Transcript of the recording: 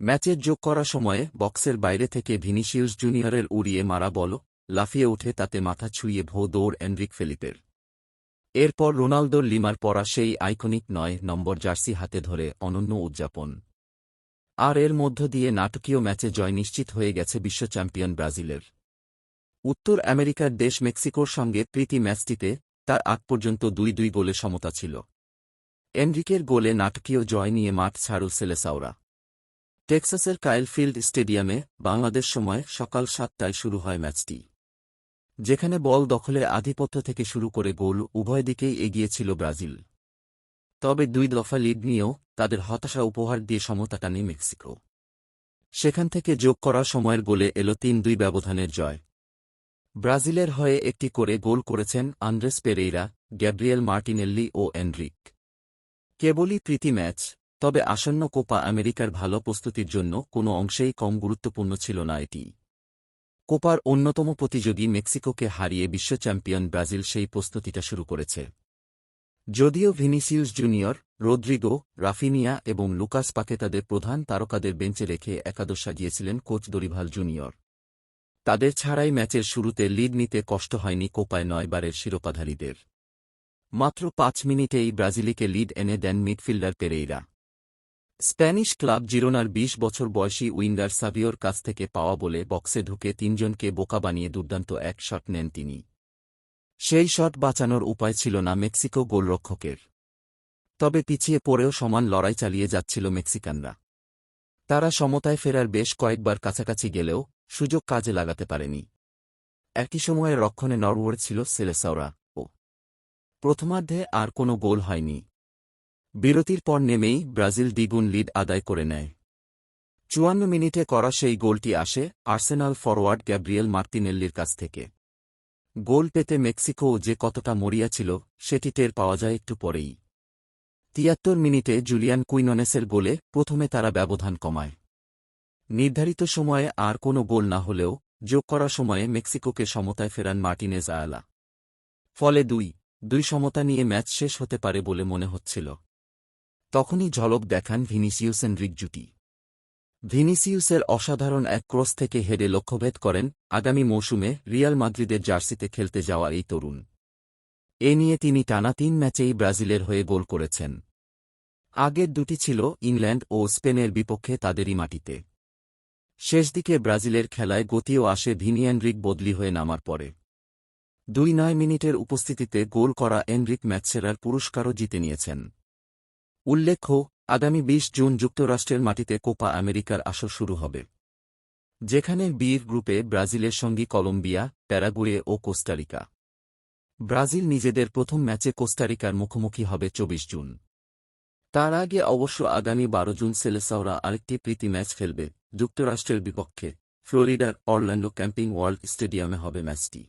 ম্যাচের যোগ করার সময়ে বক্সের বাইরে থেকে ভিনিসিউস জুনিয়রের উড়িয়ে মারা বল লাফিয়ে উঠে তাতে মাথা ছুঁয়ে ভো দৌড় এনরিক ফেলিপের। এরপর রোনালদোর লিমার পরা সেই আইকনিক নয় নম্বর জার্সি হাতে ধরে অনন্য উদযাপন। আর এর মধ্য দিয়ে নাটকীয় ম্যাচে জয় নিশ্চিত হয়ে গেছে বিশ্ব চ্যাম্পিয়ন ব্রাজিলের। উত্তর আমেরিকার দেশ মেক্সিকোর সঙ্গে প্রীতি ম্যাচটিতে তার আগ পর্যন্ত দুই দুই গোলে সমতা ছিল। এনরিকের গোলে নাটকীয় জয় নিয়ে মাঠ ছাড়ু সেলেসাওরা। টেক্সাসের কায়েলফিল্ড স্টেডিয়ামে বাংলাদেশ সময় সকাল সাতটায় শুরু হয় ম্যাচটি। যেখানে বল দখলে আধিপত্য থেকে শুরু করে গোল উভয় দিকেই এগিয়েছিল ব্রাজিল। তবে দুই দফা লিড নিয়েও তাদের হতাশা উপহার দিয়ে সমতা টানে মেক্সিকো। সেখান থেকে যোগ করা সময়ের গোলে এলো তিন দুই ব্যবধানের জয়। ব্রাজিলের হয়ে একটি করে গোল করেছেন আন্দ্রেস পেরেইরা, গ্যাব্রিয়েল মার্টিনেল্লি ও এনরিক। কেবলই প্রীতি ম্যাচ তবে আসন্ন কোপা আমেরিকার ভালো প্রস্তুতির জন্য কোনো অংশেই কম গুরুত্বপূর্ণ ছিল না এটি। কোপার অন্যতম প্রতিযোগী মেক্সিকোকে হারিয়ে বিশ্ব চ্যাম্পিয়ন ব্রাজিল সেই প্রস্তুতিটা শুরু করেছে। যদিও ভিনিসিউস জুনিয়র রোদ্রিগো রাফিনিয়া এবং লুকাস পাকে তাদের প্রধান তারকাদের বেঞ্চে রেখে একাদশ সাজিয়েছিলেন কোচ দরিভাল জুনিয়র। তাদের ছাড়াই ম্যাচের শুরুতে লিড নিতে কষ্ট হয়নি কোপায় নয়বারের শিরোপাধারীদের। মাত্র পাঁচ মিনিটেই ব্রাজিলিকে লিড এনে দেন মিডফিল্ডার পেরেইরা। স্প্যানিশ ক্লাব জিরোনার ২০ বছর বয়সী উইন্ডার সাভিওর কাছ থেকে পাওয়া বলে বক্সে ঢুকে তিনজনকে বোকা বানিয়ে দুর্দান্ত এক শট নেন তিনি। সেই শট বাঁচানোর উপায় ছিল না মেক্সিকো গোলরক্ষকের। তবে পিছিয়ে পড়েও সমান লড়াই চালিয়ে যাচ্ছিল মেক্সিকানরা। তারা সমতায় ফেরার বেশ কয়েকবার কাছাকাছি গেলেও সুযোগ কাজে লাগাতে পারেনি। একই সময়ে রক্ষণে নরওয়ার্ড ছিল সেলেসাওরা। ও প্রথমার্ধে আর কোনো গোল হয়নি। বিরতির পর নেমেই ব্রাজিল দ্বিগুণ লিড আদায় করে নেয়। চুয়ান্ন মিনিটে করা সেই গোলটি আসে আর্সেনাল ফরওয়ার্ড গ্যাব্রিয়েল মার্তিনেল্লির কাছ থেকে। গোল পেতে মেক্সিকো যে কতটা মরিয়া ছিল, সেটি টের পাওয়া যায় একটু পরেই। তিয়াত্তর মিনিটে জুলিয়ান কুইননেসের গোলে প্রথমে তারা ব্যবধান কমায়। নির্ধারিত সময়ে আর কোনো গোল না হলেও যোগ করা সময়ে মেক্সিকোকে সমতায় ফেরান মার্টিনেজ আয়ালা। ফলে দুই দুই সমতা নিয়ে ম্যাচ শেষ হতে পারে বলে মনে হচ্ছিল। তখনই ঝলক দেখান ভিনিসিউসেন রিক জুটি। ভিনিসিউসের অসাধারণ এক ক্রস থেকে হেডে লক্ষ্যভেদ করেন, আগামী মৌসুমে রিয়াল মাদ্রিদের জার্সিতে খেলতে যাওয়া এই তরুণ। এ নিয়ে তিনি টানা তিন ম্যাচেই ব্রাজিলের হয়ে গোল করেছেন। আগের দুটি ছিল ইংল্যান্ড ও স্পেনের বিপক্ষে তাদেরই মাটিতে। শেষ দিকে ব্রাজিলের খেলায় গতিও আসে ভিনিয়ানরিক বদলি হয়ে নামার পরে। দুই নয় মিনিটের উপস্থিতিতে গোল করা এনরিক ম্যাচসেরার পুরস্কারও জিতে নিয়েছেন। উল্লেখ্য, আগামী ২০ জুন যুক্তরাষ্ট্রের মাটিতে কোপা আমেরিকার আসর শুরু হবে, যেখানে বীর গ্রুপে ব্রাজিলের সঙ্গী কলম্বিয়া, প্যারাগুয়ে ও কোস্টারিকা। ব্রাজিল নিজেদের প্রথম ম্যাচে কোস্টারিকার মুখোমুখি হবে ২৪ জুন। তার আগে অবশ্য আগামী বারো জুন সেলেসাওরা আরেকটি প্রীতি ম্যাচ খেলবে, যুক্তরাষ্ট্রের বিপক্ষে। ফ্লোরিডার অরল্যান্ডো ক্যাম্পিং ওয়ার্ল্ড স্টেডিয়ামে হবে ম্যাচটি।